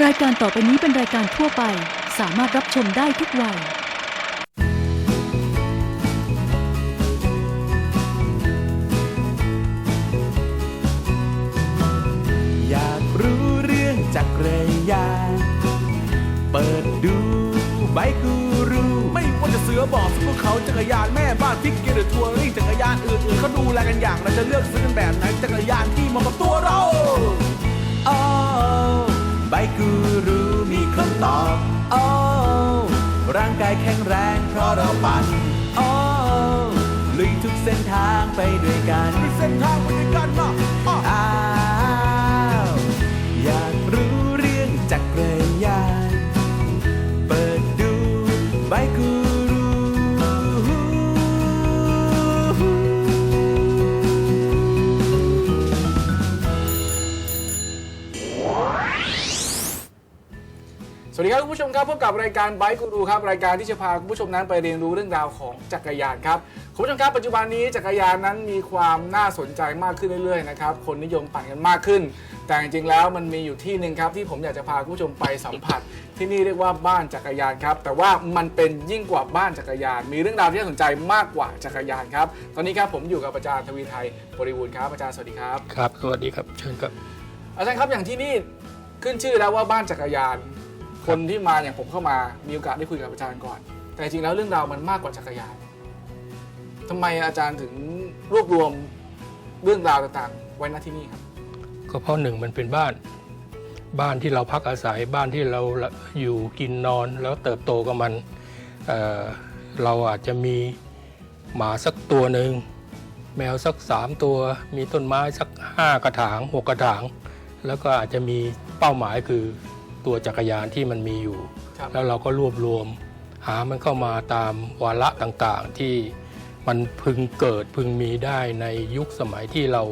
รายการต่อไปนี้เป็นรายการทั่วไป สามารถรับชมได้ทุกวัย อยากรู้เรื่องจักรยานเปิดดูไบคูรูไม่ว่าจะเสือบอกซุปเปอร์เขาจักรยานแม่บ้านพิกเกอร์ทัวริงจักรยานอื่นๆเขาดูแลกันอย่างเราจะเลือกซื้อกันแบบไหนจักรยานที่เหมาะกับตัวเราโอ้ไบคูรูมีคำตอบโอ้ร่างกายแข็งแรงเพราะเราปั่นโอ้ลุยทุกเส้นทางไปด้วยกันมีเส้นทางไปด้วยกันนะอ้ออ้า ครับคุณผู้ชมครับพบกับรายการไบค์กูรูครับรายการที่จะพาคุณผู้ชมนั้นไปเรียนรู้เรื่องราวของจักรยานครับคุณผู้ชมครับปัจจุบันนี้จักรยานนั้นมีความน่าสนใจมากขึ้นเรื่อยๆนะครับคนนิยมปั่นกันมากขึ้น แต่จริงๆแล้วมันมีอยู่ที่หนึ่งครับที่ผมอยากจะพาคุณผู้ชมไปสัมผัส ที่นี่เรียกว่าบ้านจักรยานครับแต่ว่ามันเป็นยิ่งกว่าบ้านจักรยาน มีเรื่องราวที่น่าสนใจมากกว่าจักรยานครับตอนนี้ครับผมอยู่กับอาจารย์ทวีไทยบริบูรณ์ครับอาจารย์สวัสดีครับครับสวัสดีครับเชิญครับอาจารย์ครับอย่างที่นี่ขึ้นชื่อแล้วว่าบ้านจักรยาน คนที่มาอย่างผมเข้ามามีโอกาสได้คุยกับอาจารย์ก่อน แต่จริงๆแล้วเรื่องราวมันมากกว่าจักรยานทำไมอาจารย์ถึงรวบรวมเรื่องราวต่างๆ ไว้ณที่นี่ครับ ก็เพราะหนึ่งมันเป็นบ้าน บ้านที่เราพักอาศัยบ้านที่เราอยู่กินนอนแล้วเติบโตกับมันเอ่อเราอาจจะมีหมาสักตัวหนึ่งแมวสักสามตัว มีต้นไม้สักห้ากระถางหกกระถาง แล้วก็อาจจะมีเป้าหมายคือ ตัวจักรยานที่มันมีอยู่ครับแล้วเราก็รวบรวม หามันเข้ามาตามวาระต่างๆ ที่มันพึงเกิดพึงมีได้ในยุคสมัยที่เรา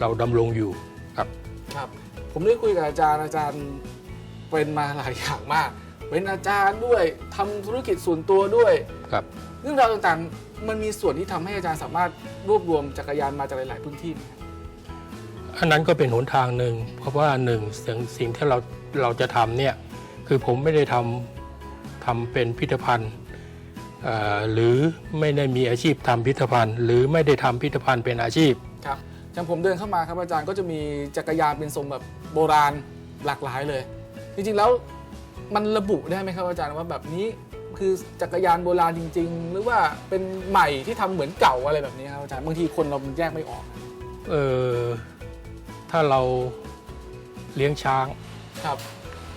เราดำรงอยู่ครับครับผมได้คุยกับอาจารย์อาจารย์เป็นมาหลายอย่างมาก เป็นอาจารย์ด้วยทำธุรกิจส่วนตัวด้วยครับเรื่องราวต่างๆ มันมีส่วนที่ทำให้อาจารย์สามารถรวบรวมจักรยานมาจากหลาย ๆ พื้นที่ไหมครับ อันนั้นก็เป็นหนทางหนึ่งเพราะว่าหนึ่งสิ่งสิ่งที่เราเราจะทำเนี่ยคือผมไม่ได้ทำทำเป็นพิพิธภัณฑ์เอ่อหรือไม่ได้มีอาชีพทำพิพิธภัณฑ์ หรือไม่ได้ทำพิพิธภัณฑ์เป็นอาชีพครับอย่างผมเดินเข้ามาครับอาจารย์ก็จะมีจักรยานเป็นทรงแบบโบราณหลากหลายเลย จริงๆแล้วมันระบุได้ไหมครับอาจารย์ว่าแบบนี้คือจักรยานโบราณจริง ๆ หรือว่าเป็นใหม่ที่ทำเหมือนเก่าอะไรแบบนี้ครับอาจารย์บางทีคนเราแยกไม่ออก เออ ถ้าเราเลี้ยงช้าง ครับ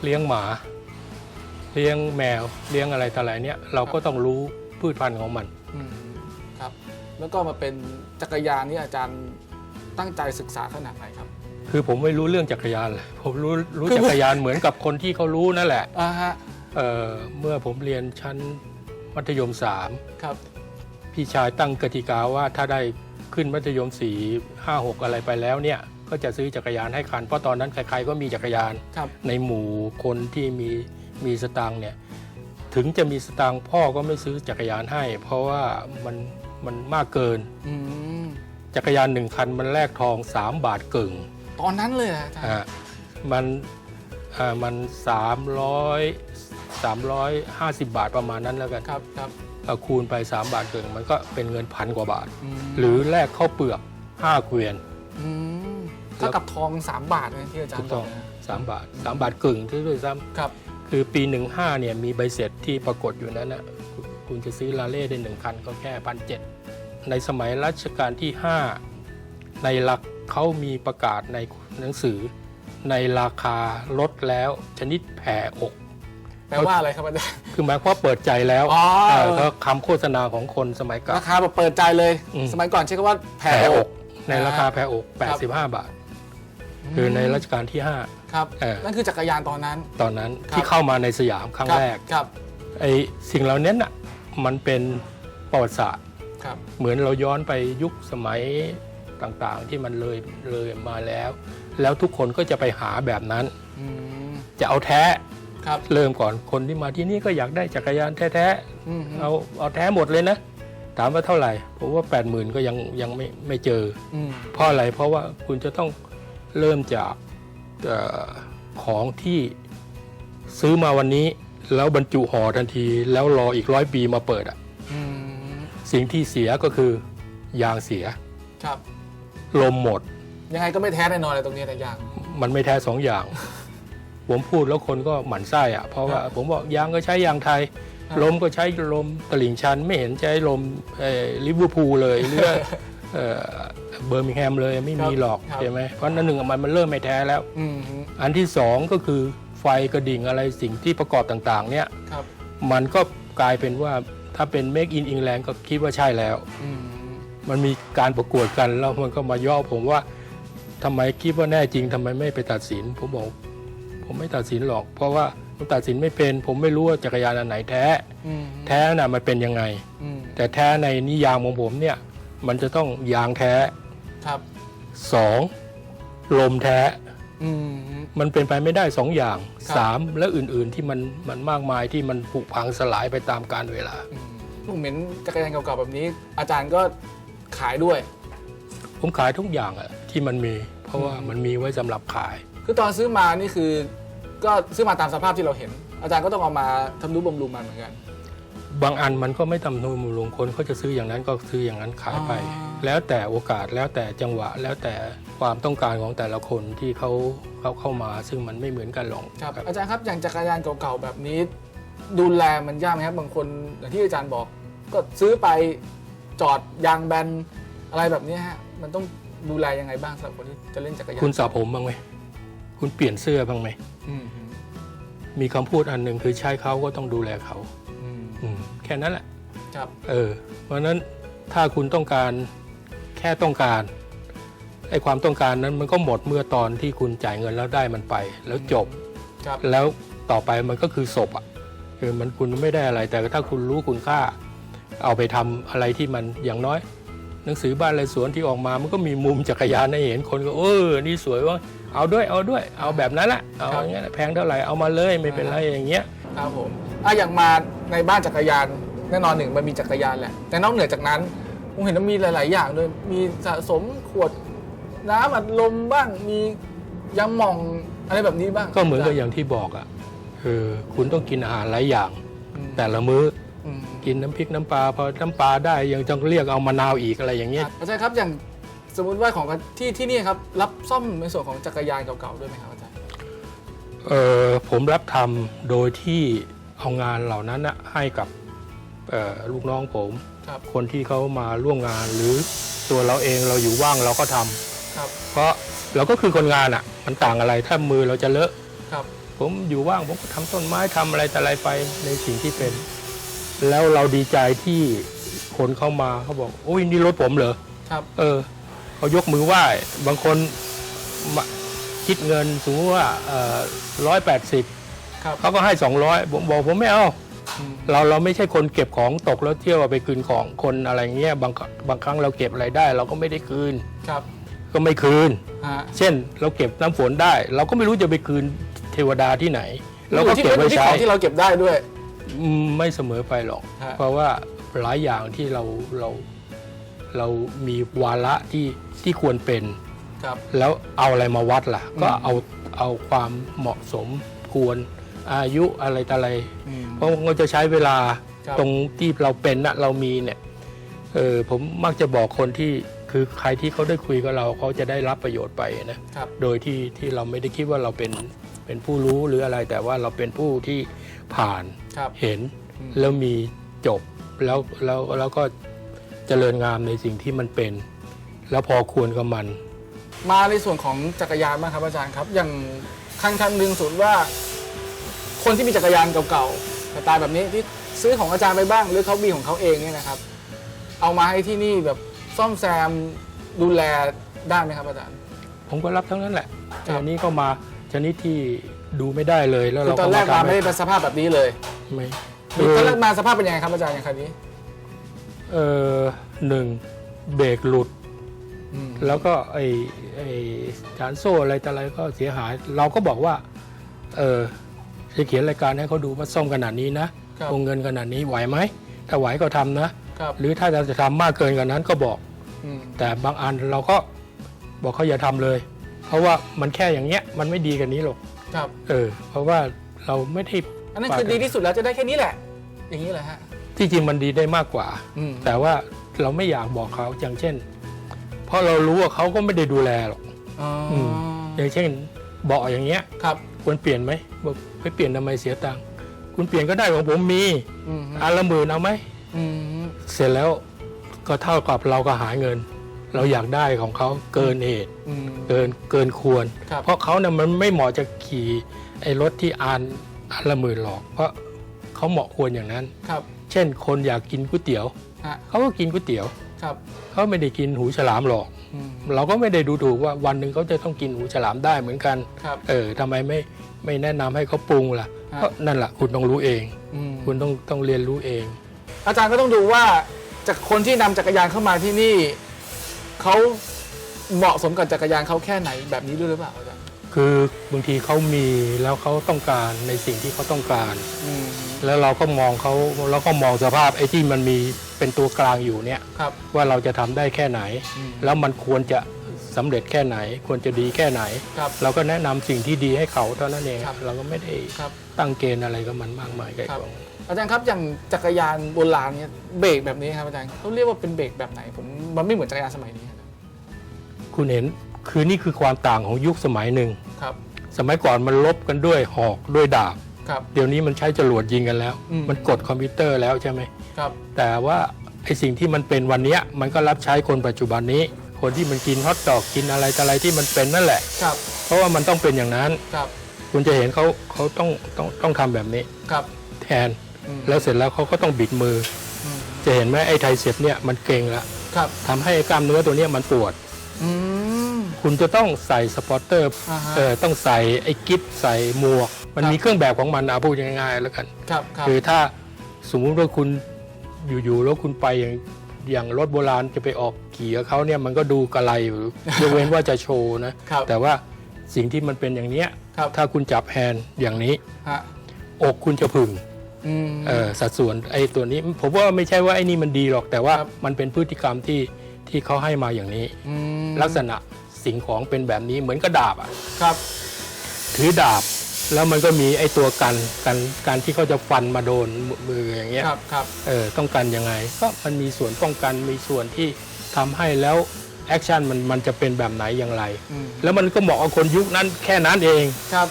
เลี้ยงหมา เลี้ยงแมว เลี้ยงอะไรต่ออะไรเนี่ย เราก็ต้องรู้พืชพันธุ์ของมัน อืมครับ แล้วก็มาเป็นจักรยานนี่อาจารย์ตั้งใจศึกษาขนาดไหนครับ คือผมไม่รู้เรื่องจักรยานเลย ผมรู้รู้คือจักรยานเหมือนกับคนที่เขารู้นั่นแหละ อ่าฮะ เอ่อเมื่อผมเรียนชั้นมัธยมสามครับพี่ชายตั้งกติกาว่าถ้าได้ขึ้นมัธยมสี่ห้าหกอะไรไปแล้วเนี่ย ก็จะซื้อจักรยานให้คัน เพราะตอนนั้นใครๆก็มีจักรยาน ครับ ในหมู่คนที่มีมีสตังค์เนี่ยถึงจะมีสตังค์พ่อก็ไม่ซื้อจักรยานให้ เพราะว่ามันมันมากเกิน อืม จักรยานหนึ่งคันมันแลกทอง 3 บาทกึ่งตอนนั้นเลยเหรออาจารย์ อะมันอ่ามันสามร้อยสามร้อยห้าสิบบาทประมาณนั้นแล้วกันครับครับเอาคูณไป 3 บาทเกินมันก็เป็นเงินพันกว่าบาท มหรือแลกข้าวเปลือก5เกวียนอืม เท่ากับทอง 3 บาทนะที่อาจารถูย์กต้องบนะ3บาท3บาทกึ่งด้วยซ้ครับำคือปี 15เนี่ยมีใบเสร็จที่ปรากฏอยู่นั้นนะคุณคุณจะซื้อลาเล่ได้หนึ่งคันก็แค่พันเในสมัยรัชกาลที่ 5 ในหลักเขามีประกาศในหนังสือ ในราคาลดแล้วชนิดแผ่อก แปลว่าอะไรครับอาจารย์ คือหมายความว่าเปิดใจแล้วอ๋อ เออก็คำโฆษณาของคนสมัยเก่า ราคาแบบเปิดใจเลย อืม สมัยก่อนใช้คำว่าแผ่แผ่ออก ก ในราคาแผ่อกครับ85 บาท คือในรัชกาลที่ครับเออ นั่นคือจักรยานตอนนั้น5ตอนนั้นครับ ที่เข้ามาในสยามครั้งครับแรกครับไอ้สิ่งเหล่านี้น่ะมันเป็นประวัติศาสตร์ครับ เหมือนเราย้อนไปยุคสมัยต่างๆ ที่มันเลยเลยมาแล้ว แล้วทุกคนก็จะไปหาแบบนั้น อืมจะเอาแท้ครับเริ่มก่อนคนที่มาที่นี่ก็อยากได้จักรยานแท้อืมๆเอาเอาแท้หมดเลยนะ ถามว่าเท่าไหร่ผมว่า 8 0,000 ก็ยังยังไม่ไม่เจอ อืมเพราะอะไรเพราะว่าคุณจะต้อง เริ่มจากเออของที่ซื้อมาวันนี้ แล้วบรรจุห่อทันที แล้วรออีกร้อยปีมาเปิดอะอืมสิ่งที่เสียก็คือยางเสีย ครับ ลมหมด ยังไงก็ไม่แท้แน่นอนเลยตรงนี้แต่อย่าง มันไม่แท้สองอย่าง ผมพูดแล้วคนก็หมั่นไส้อะเพราะว่าครับผมบอกยางก็ใช้ยางไทยครับลมก็ใช้ลมตลิ่งชัน ไม่เห็นใช้ลมเอ่อลิเวอร์พูลเลยหรือว่า เอ่อเบอร์มิงแฮมเลยไม่มีหรอกครับใช่ไหมเพราะนั่นหนึ่งอะมันมันเริ่มไม่แท้แล้วอืมอันที่สองก็คือไฟกระดิ่งอะไรสิ่งที่ประกอบต่างๆ เนี่ยครับมันก็กลายเป็นว่าถ้าเป็น Make in England ก็คิดว่าใช่แล้วอืมมันมีการประกวดกันแล้วมันก็มาย่อผมว่าทำไมคิดว่าแน่จริงทำไมไม่ไปตัดสิน ผมบอก ผมไม่ตัดสินหรอก เพราะว่าผมตัดสินไม่เป็น ผมไม่รู้ว่าจักรยานอันไหนแท้อืมแท้น่ะมันเป็นยังไงอืมแต่แท้ในนิยามของผมเนี่ย มันจะต้องยางแท้ ครับสองลมแท้ อืม มันเป็นไปไม่ได้สองอย่างครับ สามและอื่นๆที่มันมันมากมายที่มันผุพังสลายไปตามกาลเวลา อืมผมเห็นจักรยานเก่าๆแบบนี้ อาจารย์ก็ขายด้วย ผมขายทุกอย่างอะที่มันมี เพราะว่าอืมมันมีไว้สำหรับขาย คือตอนซื้อมานี่คือ ก็ซื้อมาตามสภาพที่เราเห็น อาจารย์ก็ต้องเอามาทำนุบำรุงมันเหมือนกัน บางอันมันก็ไม่ตำนุมลงคนเขาจะซื้ออย่างนั้นก็ซื้ออย่างนั้นขายไป อ๋อ แล้วแต่โอกาสแล้วแต่จังหวะ แล้วแต่ความต้องการของแต่ละคนที่เขาเขาเข้ามา ซึ่งมันไม่เหมือนกันหรอกครับอาจารย์ครับอย่างจักรยานเก่าๆแบบนี้ ดูแลมันยากไหมครับบางคนอย่างที่อาจารย์บอก ก็ซื้อไปจอดยางแบนอะไรแบบนี้ฮะมันต้องดูแลยังไงบ้างสำหรับคนที่จะเล่นจักรยานคุณสระผมบ้างไหมคุณเปลี่ยนเสื้อบ้างไหม อืมมีคำพูดอันหนึ่งคือใช้เขาก็ต้องดูแลเขา อืมอืมแค่นั้นแหละครับเออเพราะฉะนั้นถ้าคุณต้องการแค่ต้องการไอ้ความต้องการนั้นมันก็หมดเมื่อตอนที่คุณจ่ายเงินแล้วได้มันไป แล้วจบ ครับแล้วต่อไปมันก็คือศพอะคือมันคุณไม่ได้อะไรแต่ถ้าคุณรู้คุณค่า เอาไปทำอะไรที่มันอย่างน้อย หนังสือบ้านไรสวนที่ออกมามันก็มีมุมจักรยานให้เห็นคนก็เออนี่สวยว่าเอาด้วยเอาด้วย เอาแบบนั้นแหละเอาอย่างเงี้ยแพงเท่าไหร่เอามาเลยไม่เป็นไรอย่างเงี้ย ครับผม อะอย่างมาในบ้านจักรยานแน่นอนหนึ่งมันมีจักรยานแหละแต่นอกเหนือจากนั้นผมเห็นว่ามีหลาย ๆ อย่างด้วยมีสะสมขวดน้ำอัดลมบ้างมียางหม่องอะไรแบบนี้บ้างก็เหมือนกับอย่างที่บอกอะคือคุณต้องกินอาหารหลายอย่างอืมแต่ละมื้ออืมกินน้ำพริกน้ำปลาพอน้ำปลาได้ยังต้องเรียกเอามะนาวอีกอะไรอย่างเงี้ยอาจารย์ครับอย่างสมมุติว่าของที่ที่นี่ครับรับซ่อมในส่วนของจักรยานเก่าๆด้วยไหมครับอาจารย์เออผมรับทำโดยที่ เอางานเหล่านั้นนะให้กับเอ่อลูกน้องผมครับคนที่เขามาร่วมงานหรือตัวเราเองเราอยู่ว่างเราก็ทำครับ เพราะเราก็คือคนงานอะ มันต่างอะไรถ้ามือเราจะเลอะครับ ผมอยู่ว่างผมก็ทำต้นไม้ทำอะไรแต่อะไรไปในสิ่งที่เป็น แล้วเราดีใจที่คนเข้ามาเขาบอกโอ้ยนี่รถผมเหรอครับ เออเขายกมือไหว้บางคนมาคิดเงินสมมติว่าร้อยแปดสิบ ครับเขาก็ให้สองร้อยผมบอกผมไม่เอาอืม เราเราไม่ใช่คนเก็บของตกแล้วเที่ยวเอาไปคืนของคนอะไรเงี้ยบางบางครั้งเราเก็บอะไรได้ เราก็ไม่ได้คืน ครับก็ไม่คืน ฮะเช่น เราเก็บน้ำฝนได้ เราก็ไม่รู้จะไปคืนเทวดาที่ไหน เราก็อยู่ที่เก็บไว้ที่ใช้ของที่เราเก็บได้ด้วย อืมไม่เสมอไปหรอก ฮะ เพราะว่าหลายอย่างที่เราเราเรามีวาระที่ที่ควรเป็น ครับ แล้วเอาอะไรมาวัดล่ะอืมก็เอาเอาความเหมาะสมควร อายุอะไรต่ออะไรอืมเพราะมันจะใช้เวลาครับ ตรงที่เราเป็นนะเรามีเนี่ยเออผมมักจะบอกคนที่คือใครที่เขาได้คุยกับเราเขาจะได้รับประโยชน์ไปนะ ครับ โดยที่ที่เราไม่ได้คิดว่าเราเป็นเป็นผู้รู้หรืออะไรแต่ว่าเราเป็นผู้ที่ผ่านครับ เห็น อืม แล้วมีจบแล้วแล้วแล้วก็เจริญงามในสิ่งที่มันเป็น แล้วพอควรกับมัน มาในส่วนของจักรยานบ้างครับอาจารย์ครับ อย่างครั้งครั้งหนึ่งสมมติว่า คนที่มีจักรยานเก่าๆสไตล์แบบนี้ที่ซื้อของอาจารย์ไปบ้าง หรือเขามีของเขาเองเนี่ยนะครับ เอามาให้ที่นี่แบบซ่อมแซมดูแลได้ไหมครับอาจารย์ ผมก็รับทั้งนั้นแหละครัแต่บอันนี้ก็มาชนิดที่ดูไม่ได้เลยแล้วคือเราตอก็นแรกมาทำไม่ได้เป็นสภาพแบบนี้เลยไม่มีตอนแรกมาสภาพเป็นยังไงครับอาจารย์อย่างคันนี้เออหนึ่งเบรกหลุด อืมแล้วก็ไอ้ไอ้จานโซ่อะไรแต่อะไรก็เสียหาย เราก็บอกว่า เออ จะเขียนรายการให้เขาดูว่าซ่อมขนาดนี้นะครับวงเงินขนาดนี้ไหวไหมถ้าไหวก็ทำนะ ครับหรือถ้าจะทำมากเกินกว่านั้นก็บอก อืมแต่บางอันเราก็บอกเขาอย่าทำเลย เพราะว่ามันแค่อย่างเงี้ยมันไม่ดีกันนี้หรอกครับ เออ เพราะว่าเราไม่ได้อันนั้นคือดีที่สุดแล้วจะได้แค่นี้แหละ อย่างนี้เลยฮะ ที่จริงมันดีได้มากกว่า อืมแต่ว่าเราไม่อยากบอกเขาอย่างเช่น เพราะเรารู้ว่าเขาก็ไม่ได้ดูแลหรอก อ๋ออม อย่างเช่นเบาะอย่างเงี้ย ครับ ควรเปลี่ยนไหมบอกไปเปลี่ยนทำไมเสียตังค์คุณเปลี่ยนก็ได้ของผมมีอืมอันละหมื่นเอาไหม อืมเสร็จแล้วก็เท่ากับเราก็หาเงิน เราอยากได้ของเขาเกินเหตุอืม เกินเกินควร ครับ เพราะเขาเนี่ยมันไม่เหมาะจะขี่ไอ้รถที่อ่านอันละหมื่นหรอก เพราะเขาเหมาะควรอย่างนั้น ครับเช่น คนอยากกินก๋วยเตี๋ยวฮะเขาก็กินก๋วยเตี๋ยว ครับ เขาไม่ได้กินหูฉลามหรอกอืม เราก็ไม่ได้ดูถูกว่าวันหนึ่งเขาจะต้องกินหูฉลามได้เหมือนกัน ครับ เออทำไมไม่ไม่แนะนำให้เขาปรุงล่ะฮะเพราะนั่นแหละคุณต้องรู้เอง อืมคุณต้องต้องเรียนรู้เอง อาจารย์ก็ต้องดูว่าจากคนที่นำจักรยานเข้ามาที่นี่เขาเหมาะสมกับจักรยานเขาแค่ไหนแบบนี้ด้วยหรือเปล่าอาจารย์คือบางทีเขามีแล้วเขาต้องการในสิ่งที่เขาต้องการอืมแล้วเราก็มองเขาแล้วก็มองสภาพไอ้ที่มันมี เป็นตัวกลางอยู่เนี่ยครับว่าเราจะทำได้แค่ไหนอืมแล้วมันควรจะสำเร็จแค่ไหน ควรจะดีแค่ไหนครับเราก็แนะนำสิ่งที่ดีให้เขาเท่านั้นเองครับเราก็ไม่ได้ครับตั้งเกณฑ์อะไรกับมันมากมายไกลครับกองอาจารย์ครับอย่างจักรยานโบราณเนี่ยเบรกแบบนี้ครับอาจารย์เขาเรียกว่าเป็นเบรกแบบไหนผมมันไม่เหมือนจักรยานสมัยนี้ครับคุณเห็นคือนี่คือความต่างของยุคสมัยหนึ่งครับสมัยก่อนมันลบกันด้วยหอกด้วยดาบ ครับเดี๋ยวนี้มันใช้จรวดยิงกันแล้ว อืม มันกดคอมพิวเตอร์แล้วใช่ไหม ครับ แต่ว่าไอสิ่งที่มันเป็นวันเนี้ยมันก็รับใช้คนปัจจุบันนี้ คนที่มันกินฮอทดอกกินอะไรต่ออะไรที่มันเป็นนั่นแหละ ครับ เพราะว่ามันต้องเป็นอย่างนั้น ครับ คุณจะเห็นเขาเขาต้องต้องต้องทำแบบนี้ครับแทน อืมแล้วเสร็จแล้วเขาก็ต้องบิดมือ อืมจะเห็นไหมไอ้ไทเซ็ปเนี่ยมันเกร็งละครับ ทำให้กล้ามเนื้อตัวเนี้ยมันปวด อืม คุณจะต้องใส่สปอร์เตอร์อ่าฮะ เออต้องใส่ไอ้กิฟใส่หมวก มันครับมีเครื่องแบบของมันเอาพูดง่ายๆแล้วกันครับครับคือถ้าสมมุติว่าคุณอยู่ๆแล้วคุณไปอย่างอย่างรถโบราณจะไปออกขี่กับเขาเนี่ยมันก็ดูกระไรอยู่ยกเว้นว่าจะโชว์นะครับแต่ว่าสิ่งที่มันเป็นอย่างเนี้ยครับถ้าคุณจับแฮนด์อย่างนี้ฮะอกคุณจะผึ่งอืมเออสัดส่วนไอ้ตัวนี้ผมว่าไม่ใช่ว่าไอ้นี่มันดีหรอกแต่ว่าครับมันเป็นพฤติกรรมที่ที่เขาให้มาอย่างนี้อืมลักษณะสิ่งของเป็นแบบนี้เหมือนกระดาบอะครับ ถือดาบ แล้วมันก็มีไอ้ตัวกันกันการที่เขาจะฟันมาโดนมืออย่างเงี้ยครับครับเออต้องกันยังไง ก็มันมีส่วนป้องกันมีส่วนที่ทำให้แล้วแอคชั่นมันมันจะเป็นแบบไหนอย่างไรอืมแล้วมันก็เหมาะกับคนยุคนั้นแค่นั้นเองครับ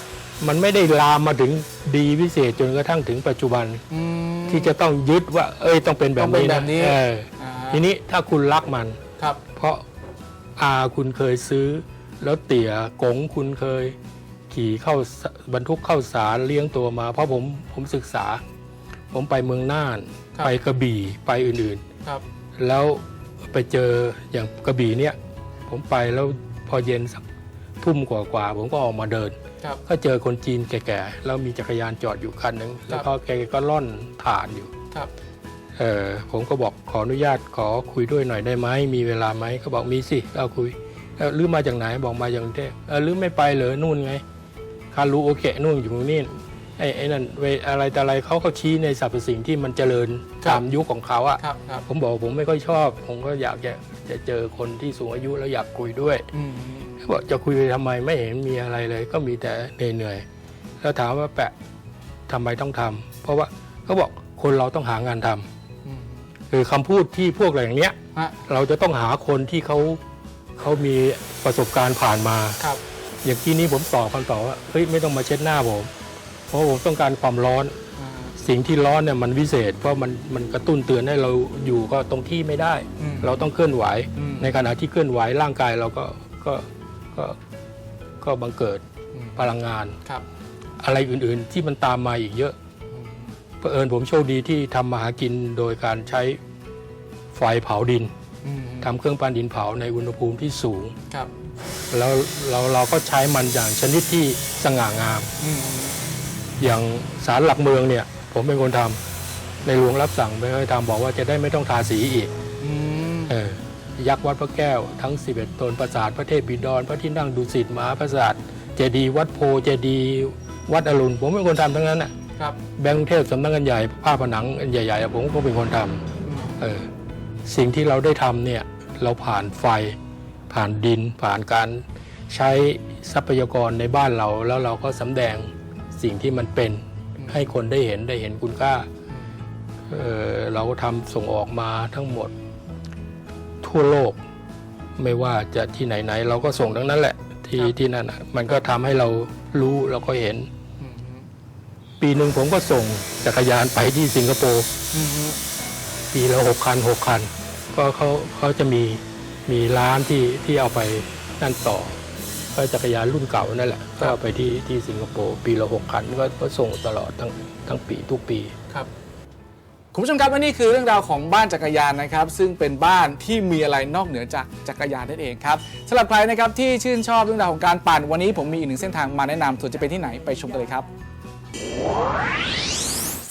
มันไม่ได้ลามมาถึงดีวิเศษจนกระทั่งถึงปัจจุบันอืมที่จะต้องยึดว่า เอ้ยต้องเป็นแบบต้องเป็นี้นแบนะบนี้เอออ่าทีนี้ถ้าคุณรักมันครับ เพราะอาคุณเคยซื้อ แล้วเตี่ยกงคุณเคย ขี่เข้าสบรรทุกเข้าสารเลี้ยงตัวมา เพราะผมผมศึกษา ผมไปเมืองน่านครับไปกระบี่ไปอื่นครับๆแล้วไปเจออย่างกระบี่เนี่ย ผมไปแล้วพอเย็นสักทุ่มกว่าๆผมก็ออกมาเดินครับก็เจอคนจีนแก่ๆแล้วมีจักรยานจอดอยู่คันหนึ่งแล้วก็แกก็ล่อนถ่านอยู่ครับเออผมก็บอกขออนุญาตขอคุยด้วยหน่อยได้ไหมมีเวลาไหมเขาบอกมีสิเอาคุยเออหรือมาจากไหนบอกมาจากกรุงเทพเออหรือไม่ไปเหรอนู่นไงคารูโอเกะนู่นอยู่ตรงนี้ไอ้ไอ้นั่นเวอะไรแต่อะไรเขาก็ชี้ในสรรพสิ่งที่มันเจริญครับตามยุคของเขาอะครับครับผมบอกผมไม่ค่อยชอบ ผมก็อยากจะจะเจอคนที่สูงอายุแล้วอยากคุยด้วยอืมเขาบอกจะคุยไปทำไมไม่เห็นมีอะไรเลย ก็มีแต่เหนื่อยๆแล้วถามว่าแปะทำไมต้องทำเพราะว่าเขาบอกคนเราต้องหางานทำอืมคือคำพูดที่พวกอะไรอย่างเนี้ยฮะเราจะต้องหาคนที่เขาเขามีประสบการณ์ผ่านมาครับ อย่างที่นี้ผมตอบคำตอบว่าเฮ้ยไม่ต้องมาเช็ดหน้าผม เพราะผมต้องการความร้อนอ่าสิ่งที่ร้อนเนี่ยมันวิเศษ เพราะมันมันกระตุ้นเตือนให้เราอยู่ก็ตรงที่ไม่ได้ อืมเราต้องเคลื่อนไหว อืม ในขณะที่เคลื่อนไหวร่างกายเราก็ก็ก็ก็บังเกิดอืมพลังงาน ครับอะไรอื่นๆที่มันตามมาอีกเยอะอืมเผอิญผมโชคดีที่ทำมาหากินโดยการใช้ไฟเผาดินอืมทำเครื่องปั้นดินเผาในอุณหภูมิที่สูง ครับ แล้วเราเราก็ใช้มันอย่างชนิดที่สง่างามอืมอย่างสารหลักเมืองเนี่ย ผมเป็นคนทำในหลวงรับสั่งไปให้ทำบอกว่าจะได้ไม่ต้องทาสีอีกอืมเออยักษ์วัดพระแก้วทั้ง 11 ตนปราสาทพระเทพบิดร พระที่นั่งดุสิตมหาปราสาทเจดีย์วัดโพเจดีย์วัดอรุณผมเป็นคนทำทั้งนั้นน่ะครับแบงค์กรุงเทพสำนักงานใหญ่ผ้าผนังอันใหญ่ๆผมก็เป็นคนทำอืมเออสิ่งที่เราได้ทำเนี่ยเราผ่านไฟ ผ่านดินผ่านการใช้ทรัพยากรในบ้านเรา แล้วเราก็สำแดงสิ่งที่มันเป็นให้คนได้เห็นได้เห็นคุณค่าเอ่อเราทำส่งออกมาทั้งหมดทั่วโลก ไม่ว่าจะที่ไหนๆเราก็ส่งทั้งนั้นแหละ ที่ครับที่นั่นน่ะมันก็ทำให้เรารู้เราก็เห็นอืมปีหนึ่งผมก็ส่งจักรยานไปที่สิงคโปร์อืมปีละหกคันหกคัน ก็เขาเขาจะมี มีร้านที่ที่เอาไปนั่นต่อก็จักรยานรุ่นเก่านั่นแหละก็เอาไปที่ที่สิงคโปร์ปีละหกคันก็ก็ส่งตลอดทั้งทั้งปีทุกปีครับคุณผู้ชมครับและนี่คือเรื่องราวของบ้านจักรยานนะครับ ซึ่งเป็นบ้านที่มีอะไรนอกเหนือจากจักรยานนั่นเองครับสำหรับใครนะครับที่ชื่นชอบเรื่องราวของการปั่นวันนี้ผมมีอีกหนึ่งเส้นทางมาแนะนำส่วนจะเป็นที่ไหนไปชมกันเลยครับ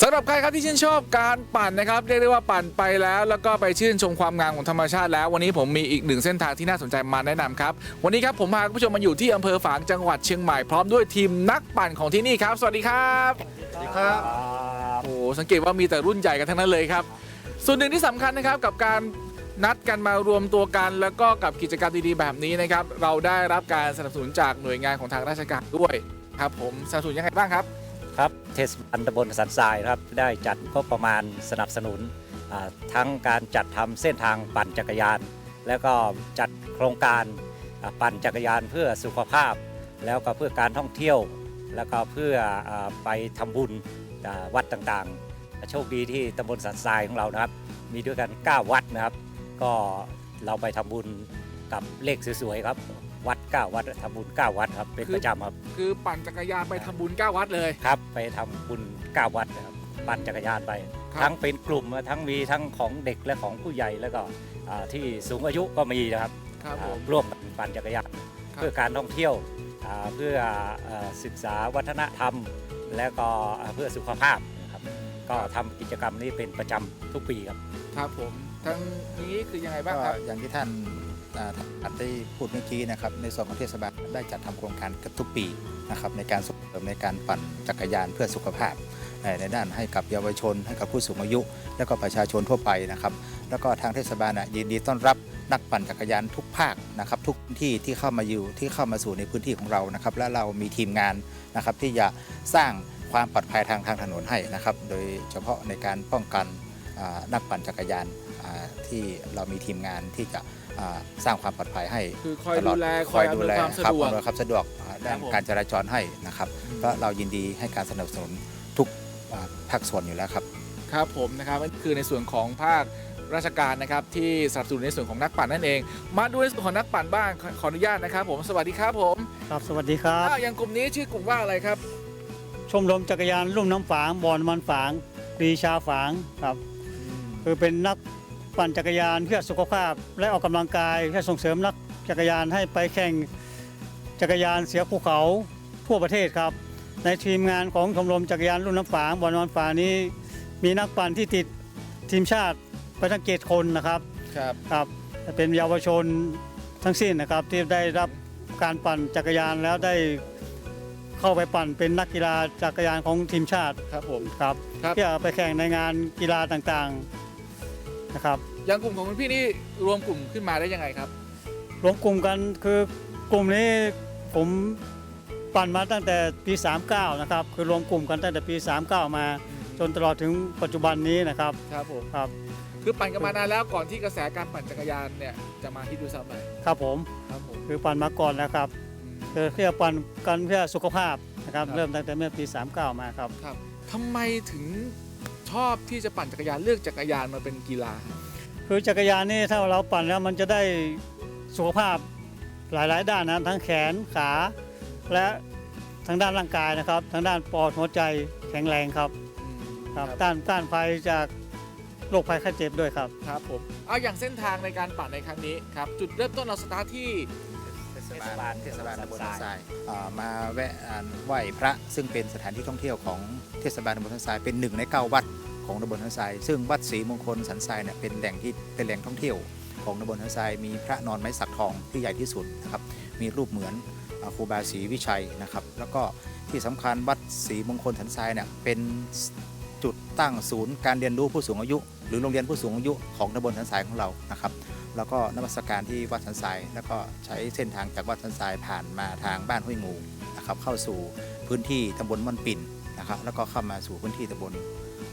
สำหรับใครครับที่ชื่นชอบการปั่นนะครับเรียกได้ว่าปั่นไปแล้ว แล้วก็ไปชื่นชมความงามของธรรมชาติแล้ว วันนี้ผมมีอีกหนึ่งเส้นทางที่น่าสนใจมาแนะนำครับ วันนี้ครับผมพาคุณผู้ชมมาอยู่ที่อำเภอฝางจังหวัดเชียงใหม่พร้อมด้วยทีมนักปั่นของที่นี่ครับ สวัสดีครับสวัสดีครับโอ้โหสังเกตว่ามีแต่รุ่นใหญ่กันทั้งนั้นเลยครับ ส่วนหนึ่งที่สำคัญนะครับกับการนัดกันมารวมตัวกันแล้วก็กับกิจกรรมดีๆแบบนี้นะครับเราได้รับการสนับสนุนจากหน่วยงานของทางราชการด้วยครับผมสนับสนุนยังไงบ้างครับ ครับเทศบาลตำบลสันทรายครับได้จัดก็ประมาณสนับสนุนทั้งการจัดทำเส้นทางปั่นจักรยาน แล้วก็จัดโครงการปั่นจักรยานเพื่อสุขภาพ แล้วก็เพื่อการท่องเที่ยว แล้วก็เพื่อไปทำบุญวัดต่างๆ โชคดีที่ตำบลสันทรายของเรานะครับ มีด้วยกัน 9 วัดนะครับ ก็เราไปทำบุญกับเลขสวยๆครับ วัด9วัดทำบุญ9วัดครับเป็นประจำครับคือปั่นจักรยานไปทำบุญ9วัดเลยครับ ไปทำบุญ9วัดนะครับปั่นจักรยานไปครับทั้งเป็นกลุ่มทั้งมีทั้งของเด็กและของผู้ใหญ่แล้วก็อ่าที่สูงอายุก็มีนะครับครับผอ่ามร่วมกันปั่นจักรยานครับเพื่อการท่องเที่ยวอ่าเพื่ออ่าศึกษาวัฒนธรรม แล้วก็อ่าเพื่อสุขภาพนะครับก็ทำกิจกรรมนี้เป็นประจำทุกปีครับครับผมทั้งนี้คือยังไงบ้างก็ครับอย่างที่ท่าน อ่าอัดได้พูดเมื่อกี้นะครับในส่วนของเทศบาลได้จัดทำโครงการกับทุกปีนะครับในการส่งเสริมในการปั่นจักรยานเพื่อสุขภาพ ในด้านให้กับเยาวชน ให้กับผู้สูงอายุ และก็ประชาชนทั่วไปนะครับ แล้วก็ทางเทศบาลยินดีต้อนรับนักปั่นจักรยานทุกภาคนะครับทุกที่ที่เข้ามาอยู่ที่เข้ามาสู่ในพื้นที่ของเรานะครับ และเรามีทีมงานนะครับที่จะสร้างความปลอดภัยทางทางถนนให้นะครับ โดยเฉพาะในการป้องกันนักปั่นจักรยานที่เรามีทีมงานที่จะ อ่าสร้างความปลอดภัยให้คือคอยตลดูอดแลคคออยยอำดูนวยแลความสะครับดวก อำนวยความสะดวกอ่าด้านผม การจราจรให้นะครับก็เรายินดีให้การสนับสนุนทุกอ่าภาคส่วนอยู่แล้วครับ ครับผมนะครับนั่นคือในส่วนของภาคราชการนะครับที่สนับสนุนในส่วนของนักปั่นนั่นเอง มาดูในส่วนของนักปั่นบ้างขอขออนุญาตนะครับ ผมสวัสดีครับผมครับสวัสดีครับ อ้าวอย่างกลุ่มนี้ชื่อกลุ่มว่าอะไรครับ ชมรมจักรยานรุ่มน้ำฝางบอนมันฝางปรีชาฝางครับ คือเป็นนัก ปั่นจักรยานเพื่อสุขภาพ และออกกำลังกายเพื่อส่งเสริมนักจักรยานให้ไปแข่งจักรยานเสียภูเขาทั่วประเทศครับ ในทีมงานของชมรมจักรยานรุ่มน้ำฝางบอนมันฝางนี้ มีนักปั่นที่ติดทีมชาติไปทั้งเกตคนนะครับครับครับเป็นเยาวชนทั้งสิ้นนะครับที่ได้รับการปั่นจักรยานแล้วได้เข้าไปปั่นเป็นนักกีฬาจักรยานของทีมชาติครับผมครับครับเพื่อไปแข่งในงานกีฬาต่างๆ นะครับอย่างกลุ่มของคุณพี่นี่รวมกลุ่มขึ้นมาได้ยังไงครับ รวมกลุ่มกันคือกลุ่มนี้ผมปั่นมาตั้งแต่ปี 39 นะครับ คือรวมกลุ่มกันตั้งแต่ปี 39 มา จนตลอดถึงปัจจุบันนี้นะครับครับผมครับ คือปั่นกันมานานแล้วก่อนที่กระแสการปั่นจักรยานเนี่ยจะมาที่ดูซ้ำไปครับผมครับผมคือปั่นมาก่อนแล้วครับคือเพื่อปั่นกันเพื่อสุขภาพนะครับครับ เริ่มตั้งแต่เมื่อปี 39 มาครับครับทำไมถึง ชอบที่จะปั่นจักรยานเลือกจักรยานมาเป็นกีฬา คือจักรยานนี่ถ้าเราปั่นแล้วมันจะได้สุขภาพหลาย ๆ ด้านนะทั้งแขนขาและทางด้านร่างกายนะครับ ทางด้านปอดหัวใจแข็งแรงครับครับต้านต้านภัยจากโรคภัยไข้เจ็บด้วยครับ ครับผม เอาอย่างเส้นทางในการปั่นในครั้งนี้ครับ จุดเริ่มต้นเราสตาร์ทที่เท ศบาลเทศบาลตำบลสัทันทรายอ่ามาแวะอ่าไหว้พระซึ่งเป็นสถานที่ท่องเที่ยวของเทศบาลตำบลทันทรายเป็นหนึ่งในเก้าวัดของตำบลทันทราย ซึ่งวัดศรีมงคลสันทรายเนี่ยเป็นแหล่งที่เป็นแหล่งท่องเที่ยวของตำบลทันทราย มีพระนอนไม้สักทองที่ใหญ่ที่สุดนะครับมีรูปเหมือนอ่าครูบาศรีวิชัยนะครับแล้วก็ที่สำคัญวัดศรีมงคลสันทรายเนี่ยเป็นจุดตั้งศูนย์การเรียนรู้ผู้สูงอายุ หรือโรงเรียนผู้สูงอายุของตำบลทันทรายของเรานะครับ แล้วก็นมัสการที่วัดสันทรายแล้วก็ใช้เส้นทางจากวัดสันทรายผ่านมาทางบ้านห้วยงูนะครับเข้าสู่พื้นที่ตำบลม่อนปิ่นนะครับแล้วก็เข้ามาสู่พื้นที่ตำบล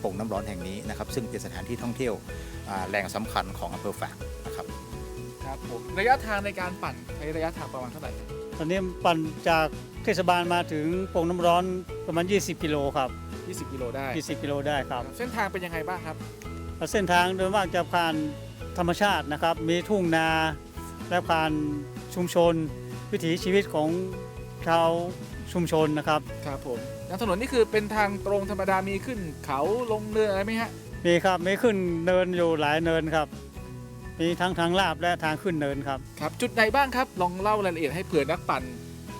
โป่งน้ำร้อนแห่งนี้นะครับซึ่งเป็นสถานที่ท่องเที่ยวอ่าแหล่งสำคัญของอำเภอฝางนะครับครับผมระยะทางในการปั่นใช้ระยะทางประมาณเท่าไหร่ตอนนี้ปั่นจากเทศบาลมาถึงโป่งน้ำร้อนประมาณ 20 กิโลครับ20 กิโลได้ 20 กิโลได้ครับ เส้นทางเป็นยังไงบ้างครับ เส้นทางโดยมากจะผ่าน ธรรมชาตินะครับ มีทุ่งนาและผ่านชุมชน วิถีชีวิตของชาวชุมชนนะครับ ครับผมทางถนนนี่คือเป็นทางตรงธรรมดามีขึ้นเขาลงเนินอะไรไหมฮะ มีครับมีขึ้นเนินอยู่หลายเนินครับ มีทั้งทางลาบและทางขึ้นเนินครับ ครับ จุดไหนบ้างครับ ลองเล่ารายละเอียดให้เผื่อนักปั่น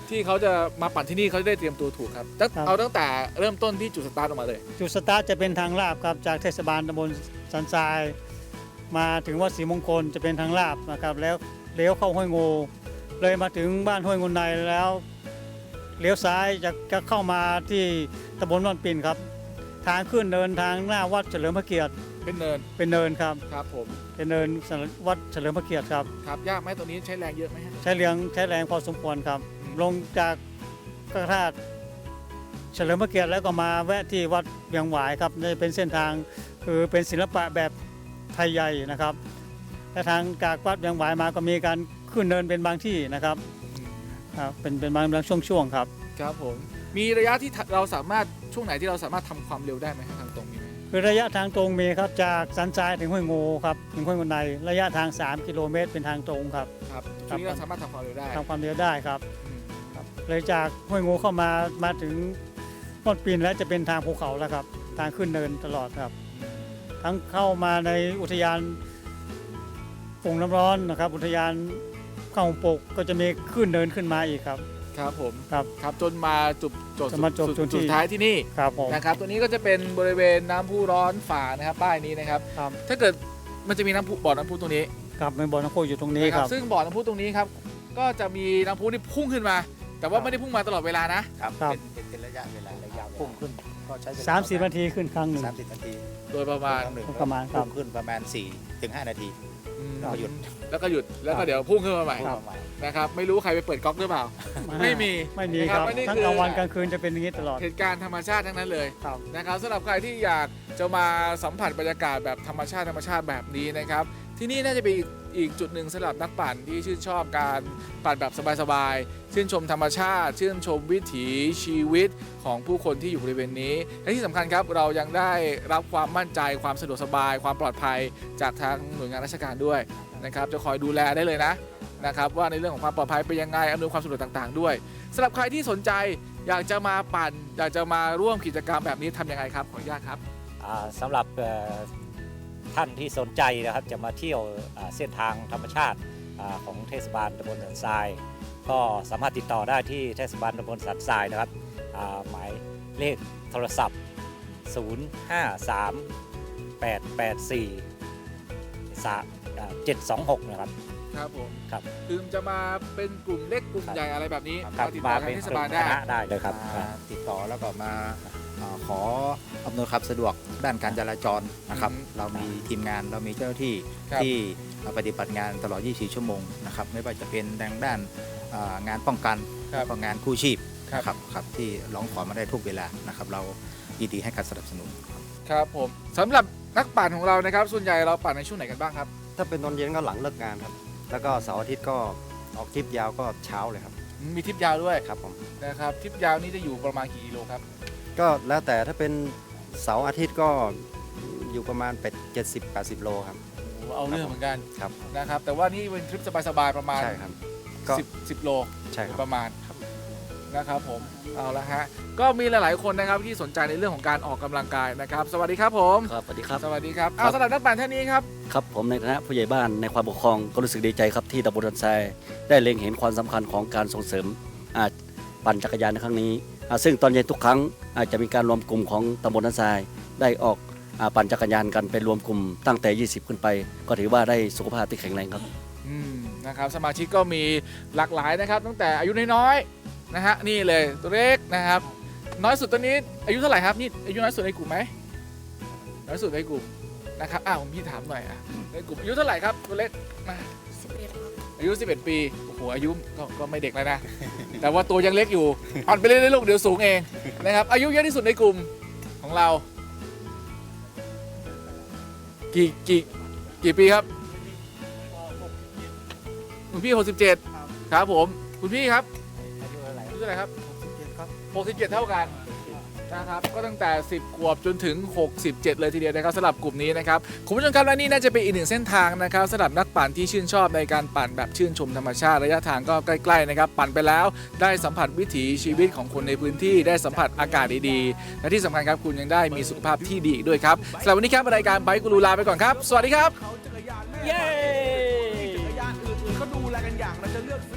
ที่เขาจะมาปั่นที่นี่เขาจะได้เตรียมตัวถูกครับตั้งครับ เอาตั้งแต่เริ่มต้นที่จุดสตาร์ทออกมาเลย จุดสตาร์ทจะเป็นทางลาบครับจากเทศบาลตำบลสันทราย มาถึงวัดศรีมงคลจะเป็นทางลาบนะครับ แล้วเลี้ยวเข้าห้วยงูเลยมาถึงบ้านห้วยงูในแล้วเลี้ยวซ้ายจะจะเข้ามาที่ตำบลนอนปิ่นครับ ทางขึ้นเนินทางหน้าวัดเฉลิมพระเกียรติเป็นเนินเป็นเนินครับ ครับผมเป็นเนินวัดเฉลิมพระเกียรติครับครับยากไหมตัวนี้ใช้แรงเยอะไหมฮะใช้เลี้ยงใช้แรงพอสมควรครับ ลงจากพระธาตุเฉลิมพระเกียรติแล้วก็มาแวะที่วัดเวียงหวายครับนี่เป็นเส้นทางคือเป็นศิลปะแบบ ไทยใหญ่นะครับและทางจากวัดเวียงหวายมาก็มีการขึ้นเนินเป็นบางที่นะครับครับเป็นเป็นบางบางช่วงๆครับครับผมมีระยะที่เราสามารถช่วงไหนที่เราสามารถทำความเร็วได้ไหมฮะทางตรงมีไหมคือระยะทางตรงมีครับจากสันทรายถึงห้วยงูครับถึงห้วยงูในระยะทาง 3 กิโลเมตร เป็นทางตรงครับครับครัช่วบงนี้เราสามารถทำความเร็วได้ทำความเร็วได้ครับอืมเลยจากห้วยงูเข้ามามาถึงม่อนปีนแล้วจะเป็นทางภูเขาแล้วครับ ทางขึ้นเนินตลอดครับ ทั้งเข้ามาในอุทยานปุ่งน้ำร้อนนะครับ อุทยานเข้าหงปกก็จะมีขึ้นเนินขึ้นมาอีกครับ ครับผมครับ ครับจนมาจุดจบจนมาจบสุดจุดที่ สุดท้ายที่นี่ครับผม นะครับ ตัวนี้ก็จะเป็นบริเวณน้ำพุร้อนฝานะครับป้ายนี้นะครับ ครับถ้าเกิดมันจะมีน้ำพุบ่อน้ำพุตรงนี้ครับในบ่อน้ำพุอยู่ตรงนี้นะครับ ซึ่งบ่อน้ำพุตรงนี้ครับ ก็จะมีน้ำพุที่พุ่งขึ้นมา แต่ว่าไม่ได้พุ่งมาตลอดเวลานะ ครับ ครับ เป็นเป็นระยะเวลาระยะพุ่งขึ้น ก็ใช้เวลาสามสี่นาทีขึ้นครั้งหนึ่ง สามสิบนาทีโดยประมาณคงหนึ่งประมาณครับ พุ่งขึ้นประมาณ4ถึง5นาทีอืมแล้วก็หยุดแล้วก็หยุดแล้วก็เดี๋ยวพุ่งขึ้นมาใหม่พุ่งประมาณนะครับไม่รู้ใครไปเปิดก๊อกหรือเปล่า ไม่มีไม่มีนะคครัรับบอันนี้ทั้งคือกลางวันกลางคืนจะเป็นอย่างนี้ตลอด เหตุการณ์ธรรมชาติทั้งนั้นเลย ครับ นะครับสำหรับใครที่อยากจะมาสัมผัสบรรยากาศแบบธรรมชาติธรรมชาติแบบนี้นะครับ ที่นี่น่าจะเป็น อีกจุดหนึ่งสำหรับนักปั่นที่ชื่นชอบการปั่นแบบสบายๆชื่นชมธรรมชาติ ชื่นชมวิถีชีวิตของผู้คนที่อยู่บริเวณนี้ และที่สำคัญครับเรายังได้รับความมั่นใจความสะดวกสบาย ความปลอดภัยจากทางหน่วยงานราชการด้วยนะครับจะคอยดูแลได้เลยนะนะครับว่าในเรื่องของความปลอดภัยเป็นยังไงอำนวยความสะดวกต่าง ๆ ด้วยสำหรับใครที่สนใจอยากจะมาปั่น อยากจะมาร่วมกิจกรรมแบบนี้ทำยังไงครับขออนุญาตครับอ่าสำหรับ ท่านที่สนใจนะครับจะมาเที่ยวอ่าเส้นทางธรรมชาติอ่าของเทศบาลตำบลสันทราย ก็สามารถติดต่อได้ที่เทศบาลตำบลสันทรายนะครับอ่าหมายเลขโทรศัพท์ 053 884 726 นะครับครับผมครับคือจะมาเป็นกลุ่มเล็กกลุ่มครับใหญ่อะไรแบบนี้ครับมาติดมาต่อทาเป็งนเทศกลุ่บาลมคได้ณะได้เลยครับมาติดต่อแล้วก็มา อ่าขออำนวยความสะดวกด้านการจราจรนะครับ อืมเรามีทีมงานเรามีเจ้าหน้าที่ครับที่ปฏิบัติงานตลอด 24 ชั่วโมงนะครับไม่ว่าจะเป็นทางด้านอ่างานป้องกันครับ แล้วก็งานกู้ชีพครับ นะครับครับที่ร้องขอมาได้ทุกเวลานะครับ เรายินดีให้การสนับสนุน ครับผมสำหรับนักปั่นของเรานะครับ ส่วนใหญ่เราปั่นในช่วงไหนกันบ้างครับ ถ้าเป็นตอนเย็นก็หลังเลิกงานครับ แล้วก็เสาร์อาทิตย์ก็ออกทริปยาวก็เช้าเลยครับ มีทริปยาวด้วยครับผมนะครับทริปยาวนี่จะอยู่ประมาณกี่กิโลครับ ก็แล้วแต่ถ้าเป็นเสาร์อาทิตย์ก็อยู่ประมาณเป็ดเจ็ดสิบแปดสิบโลครับ โอ้เอาเรื่องเหมือนกันครับ นะครับ แต่ว่านี่เป็นทริปสบายๆประมาณใช่ครับ ก็10 10โล ใช่ครับ ประมาณนะครับผม เอาละฮะ ก็มีหลายๆคนนะครับที่สนใจในเรื่องของการออกกำลังกายนะครับ สวัสดีครับผม ครับสวัสดีครับ สวัสดีครับ เอาสำหรับนักปั่นท่านนี้ครับ ครับผมในฐานะผู้ใหญ่บ้านในความปกครองก็รู้สึกดีใจครับที่ตำบลดันทรายได้เล็งเห็นความสำคัญของการส่งเสริมอ่าปั่นจักรยานในครั้งนี้อ่า ซึ่งตอนเย็นทุกครั้งอาจจะมีการรวมกลุ่มของตำบลดันทราย ได้ออกอปั่นจักรยานกันเป็นรวมกลุ่มตั้งแต่ 20 ขึ้นไป ก็ถือว่าได้สุขภาพที่แข็งแรงครับอืมนะครับสมาชิกก็มีหลากหลายนะครับ ตั้งแต่อายุน้อยๆนะฮะนี่เลยตัวเล็กนะครับ น้อยสุดตอนนี้อายุเท่าไหร่ครับนี่อายุน้อยสุดในกลุ่มไหมน้อยสุดในกลุ่มนะครับอ้าวพี่ถามหน่อยอะในกลุ่มอายุเท่าไหร่ครับตัวเล็กมา อ็ดครับอายุ 11 ปี โอ้โห อายุก็ก็ไม่เด็กแล้วนะ แต่ว่าตัวยังเล็กอยู่ อ่อนไปเรื่อยๆลูกเดี๋ยวสูงเองนะครับ อายุเยอะที่สุดในกลุ่มของเรา กี่กี่กี่ปีครับ คุณพี่ 67 ครับผม คุณพี่ครับอายุเท่าไหร่ครับ 67 เท่ากัน นะครับก็ตั้งแต่ 10ขวบจนถึง 67 เลยทีเดียวนะครับสำหรับกลุ่มนี้นะครับคุณผู้ชมครับและนี่น่าจะเป็นอีกหนึ่งเส้นทางนะครับสำหรับนักปั่นที่ชื่นชอบในการปั่นแบบชื่นชมธรรมชาติระยะทางก็ใกล้ๆนะครับปั่นไปแล้วได้สัมผัสวิถีชีวิตของคนในพื้นที่ได้สัมผัสอากาศดีๆและที่สำคัญครับคุณยังได้มีสุขภาพที่ดีอีกด้วยครับสำหรับวันนี้ครับรายการไบค์กูรูลาไปก่อนครับ สวัสดีครับเขาจักรยานเย้ จักรยานอื่นๆเขาดูแลกันอย่างเราจะเลือกซื้อ